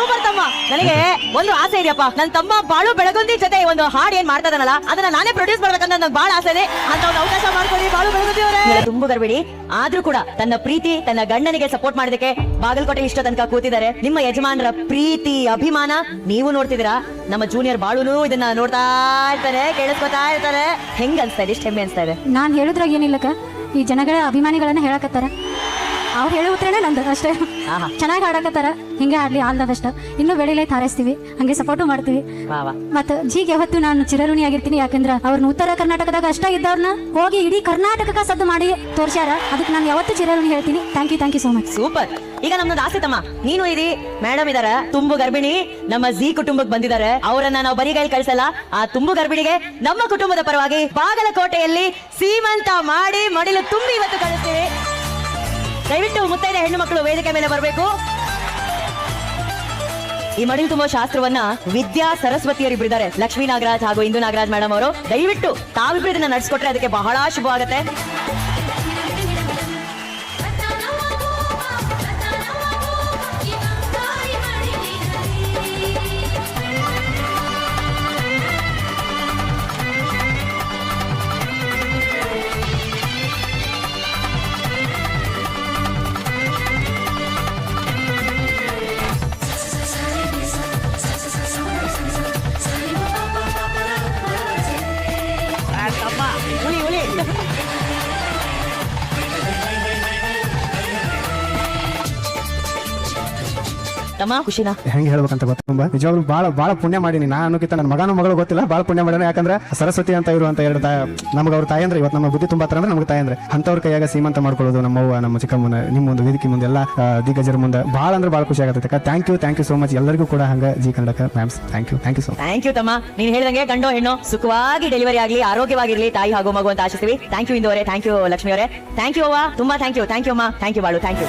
Super ತಮ್ಮ. ನನಗೆ ಒಂದು ಆಸೆ ಇದೆಯಪ್ಪ. ನನ್ನ ತಮ್ಮ ಬಾಳು ಬೆಳಗುಂದಿ ಜೊತೆ ಒಂದು ಹಾಡ್ ಏನ್ ಮಾಡ್ತಾ ಇದಾನಲ್ಲ ಅದನ್ನ ನಾನೇ ಪ್ರೊಡ್ಯೂಸ್ ಮಾಡ್ಬೇಕಂತ ನಂಗೆ ಬಹಳ ಆಸೆ ಇದೆ. ಅಂತ ಒಂದು ಅವಕಾಶ ಮಾಡ್ಕೊಡಿ ಬಾಳು ಬೆಳಗುಂದಿ ಅವರೇ. ತುಂಬ ಬರಬೇಡಿ ಆದ್ರೂ ಕೂಡ ತನ್ನ ಪ್ರೀತಿ ತನ್ನ ಗಂಡನಿಗೆ ಸಪೋರ್ಟ್ ಮಾಡೋದಕ್ಕೆ ಬಾಗಲಕೋಟೆ ಇಷ್ಟ ತನಕ ಕೂತಿದ್ದಾರೆ. ನಿಮ್ಮ ಯಜಮಾನರ ಪ್ರೀತಿ ಅಭಿಮಾನ ನೀವು ನೋಡ್ತಿದ್ದೀರಾ? ನಮ್ಮ ಜೂನಿಯರ್ ಬಾಳುನು ಇದನ್ನ ನೋಡ್ತಾ ಇರ್ತಾರೆ ಕೇಳಿಸ್ಕೊತಾ ಇರ್ತಾರೆ. ಹೆಂಗ್ ಅನ್ಸ್ತಾ ಇದೆ? ಇಷ್ಟ ಹೆಮ್ಮೆ ಅನ್ಸ್ತಾ ಇದೆ. ನಾನು ಹೇಳಿದ್ರಾಗ ಏನಿಲ್ಲಕ್ಕ. ಈ ಜನಗಳ ಅಭಿಮಾನಿಗಳನ್ನ ಹೇಳಕತ್ತಾರ. ಅವ್ರು ಹೇಳೋ ಉತ್ತರನೇ ನಂದು ಅಷ್ಟೇ. ಆಹಾ. ಚೆನ್ನಾಗಿ ಆಡಕತ್ತಾರ. ಹಿಂಗೆ ಆಡ್ಲಿ ಆಲ್ ದ ಬೆಸ್ಟ್. ಇನ್ನೂ ಬೆಳಿಲೈ ತಾರಿಸ್ತೀವಿ. ಹಂಗೆ ಸಪೋರ್ಟು ಮಾಡ್ತೀವಿ. ವಾ ವಾ. ಮತ್ತ ಜೀಗೆ ಯಾವತ್ತು ನಾನು ಚಿರಋಣಿ ಆಗಿರ್ತೀನಿ. ಯಾಕಂದ್ರ ಅವ್ರನ್ನ ಉತ್ತರ ಕರ್ನಾಟಕದಾಗ ಅಷ್ಟ ಇದ್ದವ್ರನ್ನ ಹೋಗಿ ಇಡೀ ಕರ್ನಾಟಕಕ್ಕೆ ಸದ್ದು ಮಾಡಿ ತೋರ್ಸ್ಯಾರ. ಅದಕ್ಕೆ ನಾನು ಯಾವತ್ತು ಚಿರಋಣಿ ಹೇಳ್ತೀನಿ. Thank you thank you so much super ಈಗ ನಮ್ದು ಆಸೆ ತಮ್ಮ. ನೀನು ಇರಿ. ಮೇಡಮ್ ಇದಾರ. ತುಂಬು ಗರ್ಭಿಣಿ. ನಮ್ಮ ಜಿ ಕುಟುಂಬಕ್ಕೆ ಬಂದಿದ್ದಾರೆ. ಅವರನ್ನ ನಾವು ಬರಿಗೈಲಿ ಕಳ್ಸಲ್ಲ. ಆ ತುಂಬು ಗರ್ಭಿಣಿಗೆ ನಮ್ಮ ಕುಟುಂಬದ ಪರವಾಗಿ ಬಾಗಲಕೋಟೆಯಲ್ಲಿ ಸೀಮಂತ ಮಾಡಿ ಮಡಿಲು ತುಂಬಿ ಇವತ್ತು ಕಳಿಸ್ತೀವಿ. ದಯವಿಟ್ಟು ಮುತ್ತೈದ ಹೆಣ್ಣು ಮಕ್ಕಳು ವೇದಿಕೆ ಮೇಲೆ ಬರಬೇಕು. ಈ ಮಡಿಲು ತುಂಬೋ ಶಾಸ್ತ್ರವನ್ನ ವಿದ್ಯಾ ಸರಸ್ವತಿಯರಿಬ್ಬರಿದ್ದಾರೆ ಲಕ್ಷ್ಮೀ ನಾಗರಾಜ್ ಹಾಗೂ ಇಂದು ನಾಗರಾಜ್ ಮೇಡಮ್ ಅವರು. ದಯವಿಟ್ಟು ತಾವಿಬ್ರು ಇದನ್ನ ನಡೆಸ್ಕೊಟ್ರೆ ಅದಕ್ಕೆ ಬಹಳ 啊用力用力。ತಮ್ಮ ಖುಷಿನ. ಹೆಂಗ್ ಹೇಳ್ಬೇಕಂತ ಗೊತ್ತ ತುಂಬಾ? ನಿಜವಾಗ್ಲೂ ಬಹಳ ಬಹಳ ಪುಣ್ಯ ಮಾಡೀನಿ. ನಾನು ಅನ್ನೋಕ್ಕಿಂತ ನನ್ನ ಮಗನ ಮಗಳು ಗೊತ್ತಿಲ್ಲ. ಬಹಳ ಪುಣ್ಯ ಮಾಡೋಣ ಯಾಕಂದ್ರೆ ಸರಸ್ವತಿ ಅಂತ ಇರುವಂತ ಎರಡು ನಮ್ಗೆ ಅವ್ರ ತಾಯಿ ಅಂದ್ರೆ ಇವತ್ತು ನಮ್ಮ ಬುದ್ಧಿ ತುಂಬಾ ಅಂದ್ರೆ ನಮ್ಗೆ ತಾಯಿ ಅಂದ್ರೆ ಅಂತವ್ರ ಕೈಯಾಗ ಸೀಮಂತ ಮಾಡ್ಕೊಳ್ಳೋದು ನಮ್ಮ ಅವ್ವ ನಮ್ಮ ಚಿಕ್ಕಮ್ಮನ ನಿಮ್ಮ ಒಂದು ವೇದಿಕೆ ಮುಂದೆ ಎಲ್ಲ ದಿಗ್ಗಜರ ಮುಂದೆ ಬಹಳ ಅಂದ್ರೆ ಬಹಳ ಖುಷಿ ಆಗತ್ತೆ. Thank you thank you so much ಎಲ್ಲರಿಗೂ ಕೂಡ ಹಂಗ ಜಿ ಕನ್ನಡಕ ma'ams thank you thank you so much thank you ತಮ್ಮ. ನೀನ್ ಹೇಳ್ದಂಗೆ ಗಂಡು ಹೆಣ್ಣು ಸುಖವಾಗಿ ಡೆಲಿವರಿ ಆಗಲಿ ಆರೋಗ್ಯವಾಗಿರ್ಲಿ ತಾಯಿ ಹಾಗೂ ಮಗು ಅಂತ ಆಶಿಸ್ತೀವಿ. ಥ್ಯಾಂಕ್ ಯು ಇಂದು ಅವರೇ ಥ್ಯಾಂಕ್ ಯು ಲಕ್ಷ್ಮಿ ಅವರೇ ಥ್ಯಾಂಕ್ ಯು ಅವ್ವ. ತುಂಬಾ ಥ್ಯಾಂಕ್ ಯು ಥ್ಯಾಂಕ್ ಯು ಅಮ್ಮ. ಥ್ಯಾಂಕ್ ಯು ಬಾಳು ಥ್ಯಾಂಕ್ ಯು